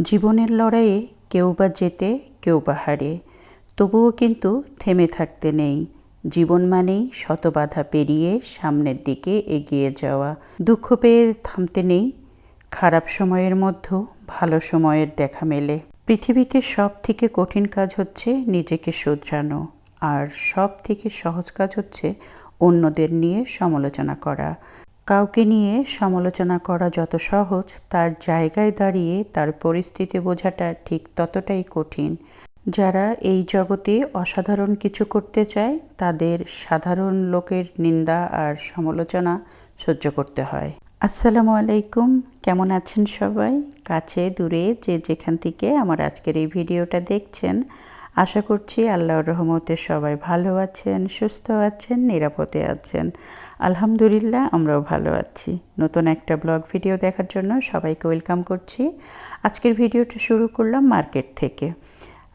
জীবনের লড়াইয়ে কেউ বা জেতে কেউ বা হারে। তবুও কিন্তু থেমে থাকতে নেই। জীবন মানেই শত বাধা পেরিয়ে সামনের দিকে এগিয়ে যাওয়া। দুঃখ পেয়ে থামতে নেই। খারাপ সময়ের মধ্যেও ভালো সময়ের দেখা মেলে। পৃথিবীতে সব থেকে কঠিন কাজ হচ্ছে নিজেকে শুধরানো। আর সব থেকে সহজ কাজ হচ্ছে অন্যদের নিয়ে সমালোচনা করা। কাউকে নিয়ে সমালোচনা করা যত সহজ, তার জায়গায় দাঁড়িয়ে তার পরিস্থিতি বোঝাটা ঠিক ততটাই কঠিন। যারা এই জগতে অসাধারণ কিছু করতে চায়, তাদের সাধারণ লোকের নিন্দা আর সমালোচনা সহ্য করতে হয়। আসসালামু আলাইকুম, কেমন আছেন সবাই? কাছে, দূরে, যে যেখান থেকে আমার আজকের এই ভিডিওটা দেখছেন, আশা করছি আল্লাহর রহমতে সবাই ভালো আছেন, সুস্থ আছেন, নিরাপদে আছেন। আলহামদুলিল্লাহ, আমরাও ভালো আছি। নতুন একটা ব্লগ ভিডিও দেখার জন্য সবাইকে ওয়েলকাম করছি। আজকের ভিডিওটা শুরু করলাম মার্কেট থেকে।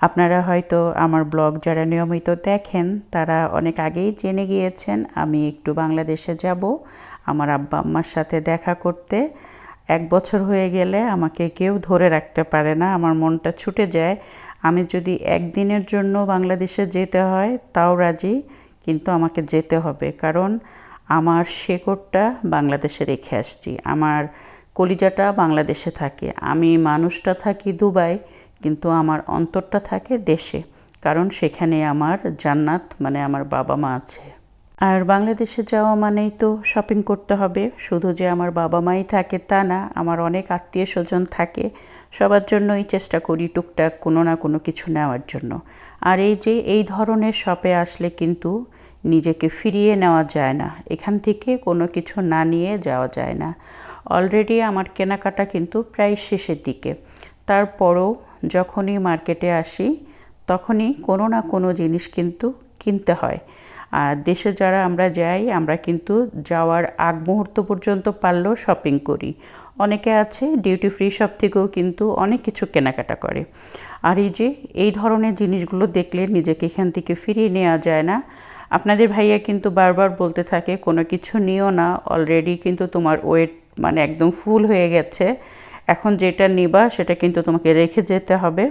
আপনারা হয়তো আমার ব্লগ যারা নিয়মিত দেখেন, তারা অনেক আগেই জেনে গিয়েছেন, আমি একটু বাংলাদেশে যাব, আমার আব্বা আম্মার সাথে দেখা করতে। এক বছর হয়ে গেলে আমাকে কেউ ধরে রাখতে পারে না, আমার মনটা ছুটে যায়। আমি যদি একদিনের জন্য বাংলাদেশে যেতে হয়, তাও রাজি, কিন্তু আমাকে যেতে হবে। কারণ আমার শেকড়টা বাংলাদেশে রেখে আসছি, আমার কলিজাটা বাংলাদেশে থাকে, আমি মানুষটা থাকি দুবাই, কিন্তু আমার অন্তরটা থাকে দেশে, কারণ সেখানে আমার জান্নাত মানে আমার বাবা মা আছে। আর বাংলাদেশে যাওয়া মানেই তো শপিং করতে হবে, শুধু যে আমার বাবা মাই থাকে তা না, আমার অনেক আত্মীয় স্বজন থাকে, সবার জন্যই চেষ্টা করি টুকটাক কোনো না কোনো কিছু নেওয়ার জন্য। আর এই যে এই ধরনের শপে আসলে কিন্তু নিজেকে ফিরিয়ে নেওয়া যায় না। এখান থেকে কোনো কিছু না নিয়ে যাওয়া যায় না। অলরেডি আমার কেনাকাটা কিন্তু প্রায় শেষের দিকে। তারপরও যখনই মার্কেটে আসি, তখনই কোনো না কোনো জিনিস কিন্তু কিনতে হয়। আর দেশে যারা আমরা যাই, আমরা কিন্তু যাওয়ার আগ মুহূর্ত পর্যন্ত পারলেও শপিং করি। অনেকে আছে ডিউটি ফ্রি শপ থেকেও কিন্তু অনেক কিছু কেনাকাটা করে। আর এই যে, এই ধরনের জিনিসগুলো দেখলে নিজেকে এখান থেকে ফিরিয়ে নেওয়া যায় না। আপনাদের ভাইয়া কিন্তু বারবার বলতে থাকে, কোনো কিছু নিও না অলরেডি কিন্তু তোমার ওয়েট মানে একদম ফুল হয়ে গেছে। এখন যেটা নিবা সেটা কিন্তু তোমাকে রেখে যেতে হবে।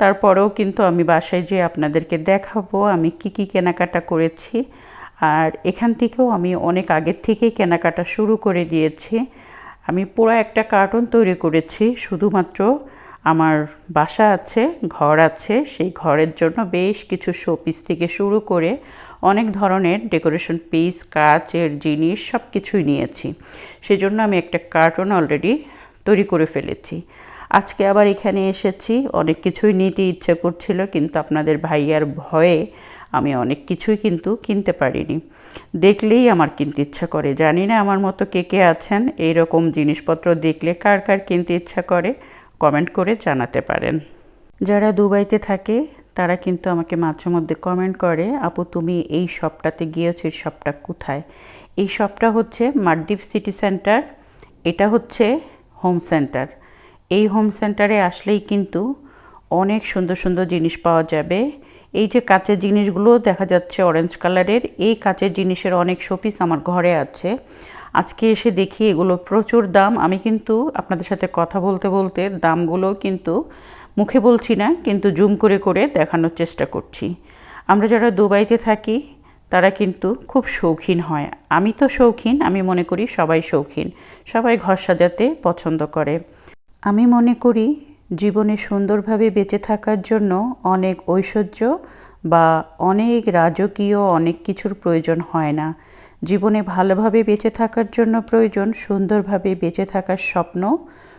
তারপরেও কিন্তু আমি বাসায় যেয়ে আপনাদেরকে দেখাবো আমি কি কি কেনাকাটা করেছি। আর এখান থেকেও আমি অনেক আগের থেকেই কেনাকাটা শুরু করে দিয়েছি। আমি পুরো একটা কার্টুন তৈরি করেছি, শুধুমাত্র আমার বাসা আছে, ঘর আছে। সেই ঘরের জন্য বেশ কিছু শোপিস থেকে শুরু করে অনেক ধরনের ডেকোরেশন পিস কাচের জিনিস সব কিছুই নিয়েছি। সেজন্য আমি একটা কার্টুন অলরেডি তৈরি করে ফেলেছি। আজকে আবার এখানে এসেছি। অনেক কিছুই নিতে ইচ্ছে করছিল, কিন্তু আপনাদের ভাইয়ার ভয়ে আমি অনেক কিছুই কিন্তু কিনতে পারিনি। দেখলেই আমার কিনতে ইচ্ছা করে। জানি না আমার মতো কে কে আছেন এই রকম জিনিসপত্র দেখলে কার কার কিনতে ইচ্ছা করে। কমেন্ট করে জানাতে পারেন। যারা দুবাইতে থাকে, তারা কিন্তু আমাকে মাঝে মধ্যে কমেন্ট করে, আপু, তুমি এই শপটাতে গিয়েছো, এই শপটা কোথায়? এই শপটা হচ্ছে মারদ্বীপ সিটি সেন্টার, এটা হচ্ছে হোম সেন্টার। এই হোম সেন্টারে আসলেই কিন্তু অনেক সুন্দর সুন্দর জিনিস পাওয়া যাবে। এই যে কাচের জিনিসগুলো দেখা যাচ্ছে অরেঞ্জ কালারের, এই কাঁচের জিনিসের অনেক শোপিস আমার ঘরে আছে। আজকে এসে দেখি এগুলো প্রচুর দাম। আমি কিন্তু আপনাদের সাথে কথা বলতে বলতে দামগুলো কিন্তু মুখে বলছি না, কিন্তু জুম করে করে দেখানোর চেষ্টা করছি। আমরা যারা দুবাইতে থাকি, তারা কিন্তু খুব শৌখিন হয়। আমি তো শৌখিন, আমি মনে করি সবাই শৌখিন, সবাই ঘর সাজাতে পছন্দ করে। আমি মনে করি জীবনে সুন্দরভাবে বেঁচে থাকার জন্য অনেক ঐশ্বর্য বা অনেক রাজকীয় অনেক কিছুর প্রয়োজন হয় না। জীবনে ভালোভাবে বেঁচে থাকার জন্য প্রয়োজন, সুন্দরভাবে বেঁচে থাকার স্বপ্ন।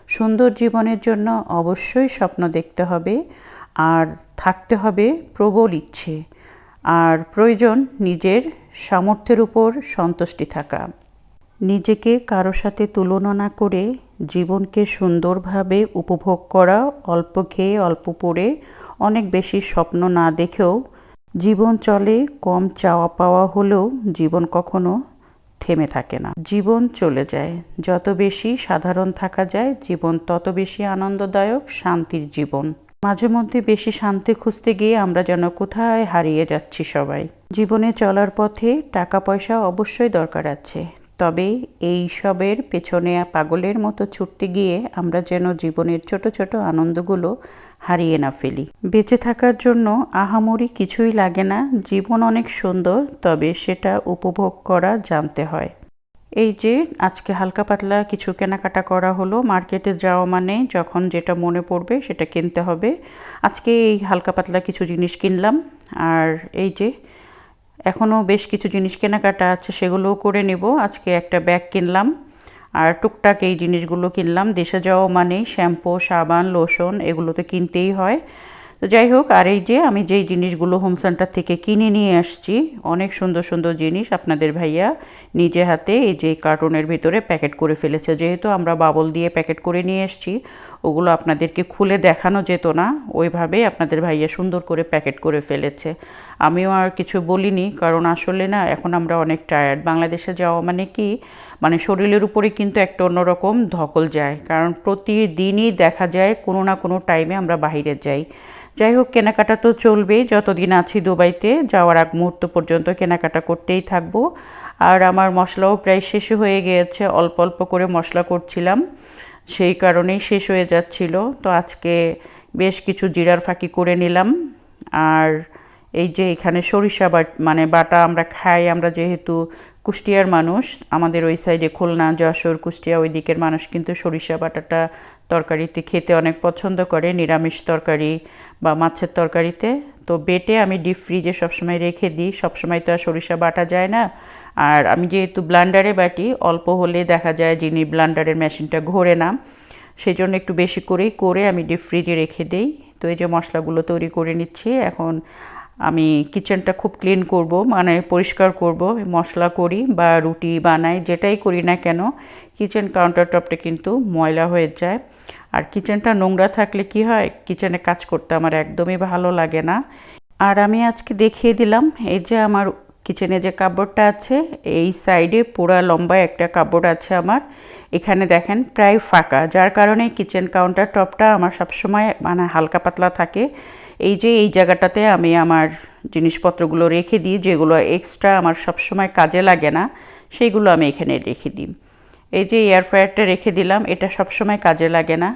সুন্দর জীবনের জন্য অবশ্যই স্বপ্ন দেখতে হবে। আর থাকতে হবে প্রবল ইচ্ছে। আর প্রয়োজন নিজের সামর্থ্যের উপর সন্তুষ্টি থাকা। নিজেকে কারও সাথে তুলনা না করে জীবনকে সুন্দরভাবে উপভোগ করা, অল্প খেয়ে অল্প পড়ে, অনেক বেশি স্বপ্ন না দেখেও জীবন চলে, কম চাওয়া পাওয়া হলেও জীবন কখনো থেমে থাকে না। জীবন চলে যায়। যত বেশি সাধারণ থাকা যায়, জীবন তত বেশি আনন্দদায়ক, শান্তির জীবন। মাঝে মধ্যে বেশি শান্তি খুঁজতে গিয়ে আমরা যেন কোথায় হারিয়ে যাচ্ছি সবাই। জীবনে চলার পথে টাকা পয়সা অবশ্যই দরকার আছে। তবে এই সবের পেছনে পাগলের মতো ছুটতে গিয়ে আমরা যেন জীবনের ছোট ছোট আনন্দগুলো হারিয়ে না ফেলি। বেঁচে থাকার জন্য আহামরি কিছুই লাগে না, জীবন অনেক সুন্দর, তবে সেটা উপভোগ করা জানতে হয়। এই যে, আজকে হালকা পাতলা কিছু কেনাকাটা করা হলো, মার্কেটে যাওয়া মানে যখন যেটা মনে পড়বে সেটা কিনতে হবে। আজকে এই হালকা পাতলা কিছু জিনিস কিনলাম, আর এই যে এখনও বেশ কিছু জিনিস কেনাকাটা আছে, সেগুলোও করে নেব। আজকে একটা ব্যাগ কিনলাম, আর টুকটাক এই জিনিসগুলো কিনলাম। দেশে যাওয়া মানেই শ্যাম্পু, সাবান, লোশন এগুলো তো কিনতেই হয়। তো যাই হোক, আর এই যে আমি যেই জিনিসগুলো হোম সেন্টার থেকে কিনে নিয়ে আসছি, অনেক সুন্দর সুন্দর জিনিস আপনাদের ভাইয়া নিজে হাতে এই যে কার্টুনের ভিতরে প্যাকেট করে ফেলেছে। যেহেতু আমরা বাবল দিয়ে প্যাকেট করে নিয়ে এসছি ওগুলো আপনাদেরকে খুলে দেখানো যেত না, ওইভাবেই আপনাদের ভাইয়া সুন্দর করে প্যাকেট করে ফেলেছে। আমিও আর কিছু বলিনি, কারণ আসলে না, এখন আমরা অনেক টায়ার্ড বাংলাদেশে যাওয়া মানে কি মানে শরীরের উপরে কিন্তু একটা অন্যরকম ধকল যায়, কারণ প্রতিদিনই দেখা যায় কোনো না কোনো টাইমে আমরা বাইরে যাই। যাই হোক, কেনাকাটা তো চলবেই, যতদিন আছি দুবাইতে, যাওয়ার আগ মুহূর্ত পর্যন্ত কেনাকাটা করতেই থাকব। আর আমার মশলাও প্রায় শেষ হয়ে গিয়েছে, অল্প অল্প করে মশলা করছিলাম। সেই কারণেই শেষ হয়ে যাচ্ছিল। তো আজকে বেশ কিছু জিরার ফাঁকি করে নিলাম। আর এই যে এখানে সরিষা বাট মানে বাটা আমরা খাই, আমরা যেহেতু কুষ্টিয়ার মানুষ, আমাদের ওই সাইডে খুলনা, যশোর, কুষ্টিয়া ওই দিকের মানুষ কিন্তু সরিষা বাটাটা তরকারিতে খেতে অনেক পছন্দ করে, নিরামিষ তরকারি বা মাছের তরকারিতে। তো বেটে আমি ডিপ ফ্রিজে সবসময় রেখে দিই। সবসময় তো আর সরিষা বাটা যায় না। আর আমি যেহেতু ব্লান্ডারে বাটি, অল্প হলে দেখা যায় যিনি ব্লান্ডারের মেশিনটা ঘোরে না সেই জন্য একটু বেশি করেই, করে আমি ডিপ ফ্রিজে রেখে দিই। তো এই যে মশলাগুলো তৈরি করে নিচ্ছি, এখন আমি কিচেনটা খুব ক্লিন করব মানে পরিষ্কার করব, মশলা করি বা রুটি বানাই, যেটাই করি না কেন কিচেন কাউন্টার টপটা কিন্তু ময়লা হয়ে যায়। আর কিচেনটা নোংরা থাকলে কি হয় কিচেনে কাজ করতে আমার একদমই ভালো লাগে না। আর আমি আজকে দেখিয়ে দিলাম, এই যে আমার কিচেনে যে কাপড়টা আছে, এই সাইডে পুরা লম্বা একটা কাপড় আছে আমার। এখানে দেখেন প্রায় ফাঁকা, যার কারণে কিচেন কাউন্টার টপটা আমার সবসময় মানে হালকা পাতলা থাকে। এই যে এই জায়গাটাতে আমি আমার জিনিসপত্রগুলো রেখে দিই, যেগুলো এক্সট্রা আমার সবসময় কাজে লাগে না, সেইগুলো আমি এখানে রেখে দিই। এই যে এয়ার ফ্রায়ারটা রেখে দিলাম, এটা সবসময় কাজে লাগে না।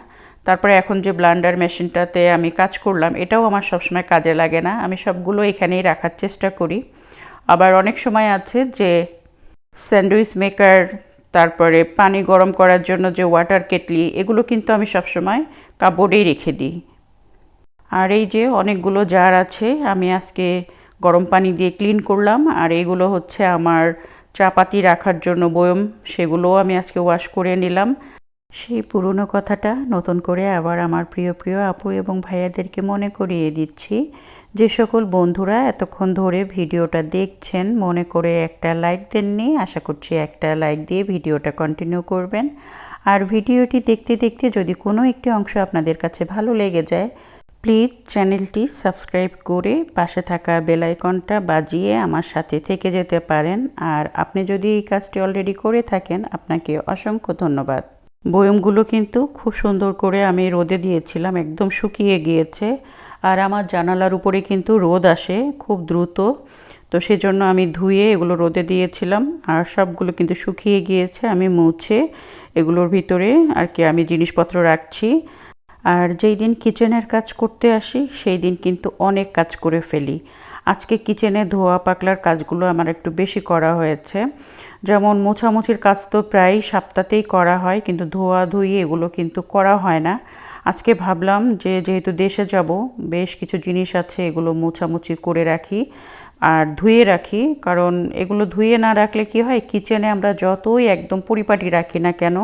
তারপরে এখন যে ব্লান্ডার মেশিনটাতে আমি কাজ করলাম, এটাও আমার সবসময় কাজে লাগে না। আমি সবগুলো এখানেই রাখার চেষ্টা করি। আবার অনেক সময় আছে যে স্যান্ডউইচ মেকার, তারপরে পানি গরম করার জন্য যে ওয়াটার কেটলি, এগুলো কিন্তু আমি সবসময় কাপড়েই রেখে দিই। আর এই যে অনেকগুলো জার আছে, আমি আজকে গরম পানি দিয়ে ক্লিন করলাম। আর এগুলো হচ্ছে আমার চাপাতি রাখার জন্য বয়ম, সেগুলোও আমি আজকে ওয়াশ করে নিলাম। সেই পুরনো কথাটা নতুন করে আবার আমার প্রিয় প্রিয় আপু এবং ভাইয়াদেরকে মনে করিয়ে দিচ্ছি। যে সকল বন্ধুরা এতক্ষণ ধরে ভিডিওটা দেখছেন, মনে করে একটা লাইক দেননি, আশা করছি একটা লাইক দিয়ে ভিডিওটা কন্টিনিউ করবেন। আর ভিডিওটি দেখতে দেখতে যদি কোনো একটি অংশ আপনাদের কাছে ভালো লেগে যায় প্লিজ চ্যানেলটি সাবস্ক্রাইব করে পাশে থাকা বেলাইকনটা বাজিয়ে আমার সাথে থেকে যেতে পারেন। আর আপনি যদি এই কাজটি অলরেডি করে থাকেন, আপনাকে অসংখ্য ধন্যবাদ। বয়মগুলো কিন্তু খুব সুন্দর করে আমি রোদে দিয়েছিলাম, একদম শুকিয়ে গিয়েছে। আর আমার জানালার উপরে কিন্তু রোদ আসে খুব দ্রুত। তো সেজন্য আমি ধুয়ে এগুলো রোদে দিয়েছিলাম। আর সবগুলো কিন্তু শুকিয়ে গিয়েছে, আমি মুছে এগুলোর ভিতরে আর কি আমি জিনিসপত্র রাখছি। আর যেই দিন কিচেনের কাজ করতে আসি, সেই দিন কিন্তু অনেক কাজ করে ফেলি। আজকে কিচেনে ধোয়া পাকলার কাজগুলো আমার একটু বেশি করা হয়েছে। যেমন মোছামুছির কাজ তো প্রায় সপ্তাহতেই করা হয়, কিন্তু ধোয়া ধুই এগুলো কিন্তু করা হয় না। আজকে ভাবলাম যে যেহেতু দেশে যাব, বেশ কিছু জিনিস আছে এগুলো মোছামুছি করে রাখি আর ধুয়ে রাখি। কারণ এগুলো ধুয়ে না রাখলে কি হয়, কিচেনে আমরা যতই একদম পরিপাটি রাখি না কেন,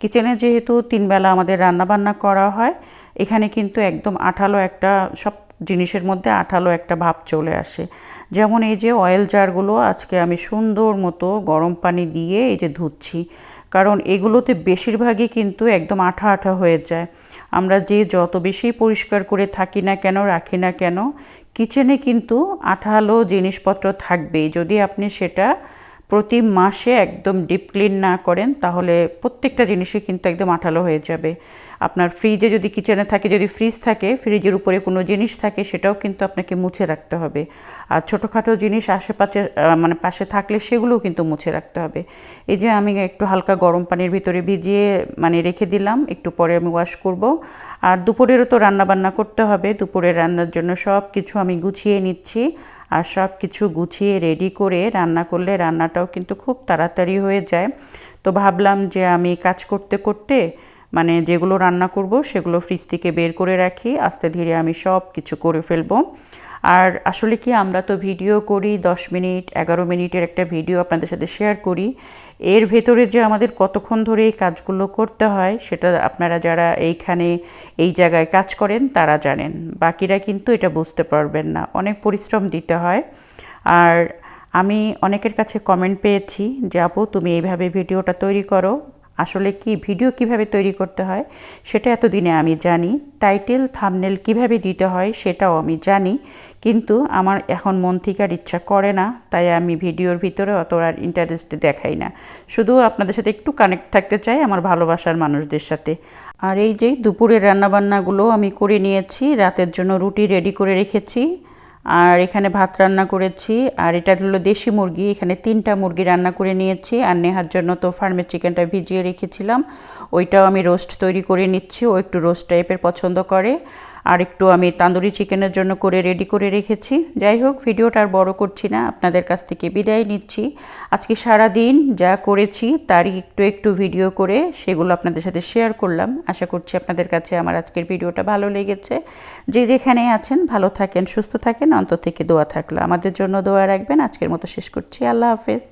কিচেনে যেহেতু তিনবেলা আমাদের রান্নাবান্না করা হয়, এখানে কিন্তু একদম আঠালো একটা সব জিনিসের মধ্যে আঠালো একটা ভাব চলে আসে। যেমন এই যে অয়েল জারগুলো আজকে আমি সুন্দর মতো গরম পানি দিয়ে এই যে ধুচ্ছি, কারণ এগুলোতে বেশিরভাগই কিন্তু একদম আঠা আঠা হয়ে যায়। আমরা যে যত বেশি পরিষ্কার করে থাকি না কেন, রাখি না কেন কিচেনে কিন্তু আঠালো জিনিসপত্র থাকবেই। যদি আপনি সেটা প্রতি মাসে একদম ডিপ ক্লিন না করেন, তাহলে প্রত্যেকটা জিনিসই কিন্তু একদম আঠালো হয়ে যাবে। আপনার ফ্রিজে যদি কিচেনে থাকে, যদি ফ্রিজ থাকে ফ্রিজের উপরে কোনো জিনিস থাকে, সেটাও কিন্তু আপনাকে মুছে রাখতে হবে। আর ছোটোখাটো জিনিস আশেপাশে মানে পাশে থাকলে সেগুলোও কিন্তু মুছে রাখতে হবে। এই যে আমি একটু হালকা গরম পানির ভিতরে ভিজিয়ে মানে রেখে দিলাম, একটু পরে আমি ওয়াশ করব। আর দুপুরেরও তো রান্না বান্না করতে হবে দুপুরে রান্নার জন্য সব কিছু আমি গুছিয়ে নিচ্ছি। আর সব কিছু গুছিয়ে রেডি করে রান্না করলে রান্নাটাও কিন্তু খুব তাড়াতাড়ি হয়ে যায়। তো ভাবলাম যে আমি কাজ করতে করতে মানে যেগুলো রান্না করব সেগুলো ফ্রিজ থেকে বের করে রাখি, আস্তে ধীরে আমি সব কিছু করে ফেলব। আর আসলে কি আমরা তো ভিডিও করি, দশ মিনিট, এগারো মিনিটের একটা ভিডিও আপনাদের সাথে শেয়ার করি। এর ভেতরে যে আমাদের কতক্ষণ ধরে এই কাজগুলো করতে হয়, সেটা আপনারা যারা এইখানে এই জায়গায় কাজ করেন, তারা জানেন। বাকিরা কিন্তু এটা বুঝতে পারবেন না। অনেক পরিশ্রম দিতে হয়। আর আমি অনেকের কাছে কমেন্ট পেয়েছি যে, আপু, তুমি এইভাবে ভিডিওটা তৈরি করো। আসলে কি ভিডিও কীভাবে তৈরি করতে হয় সেটা এতদিনে আমি জানি, টাইটেল, থামনেল কীভাবে দিতে হয় সেটাও আমি জানি, কিন্তু আমার এখন মন থেকে আর ইচ্ছা করে না, তাই আমি ভিডিওর ভিতরে অত আর ইন্টারেস্ট দেখাই না। শুধু আপনাদের সাথে একটু কানেক্ট থাকতে চাই আমার ভালোবাসার মানুষদের সাথে। আর এই যে দুপুরের রান্নাবান্নাগুলো আমি করে নিয়েছি, রাতের জন্য রুটি রেডি করে রেখেছি আর এখানে ভাত রান্না করেছি, আর এটা হলো দেশি মুরগি, এখানে তিনটা মুরগি রান্না করে নিয়েছি, আর নেহার জন্য তো ফার্মের চিকেনটা ভিজিয়ে রেখেছিলাম, ওইটাও আমি রোস্ট তৈরি করে নিচ্ছি, ও একটু রোস্ট টাইপের পছন্দ করে আর একটু আমি তান্দুরি চিকেনের জন্য করে রেডি করে রেখেছি। যাই হোক, ভিডিওটা আর বড় করছি না, আপনাদের কাছ থেকে বিদায় নিচ্ছি। আজকে সারা দিন যা করেছি তারই একটু একটু ভিডিও করে সেগুলো আপনাদের সাথে শেয়ার করলাম। আশা করছি আপনাদের কাছে আমার আজকের ভিডিওটা ভালো লেগেছে। যে যেখানে আছেন, ভালো থাকেন, সুস্থ থাকেন, অন্তর থেকে দোয়া থাকল। আমাদের জন্য দোয়া রাখবেন। আজকের মতো শেষ করছি। আল্লাহ হাফেজ।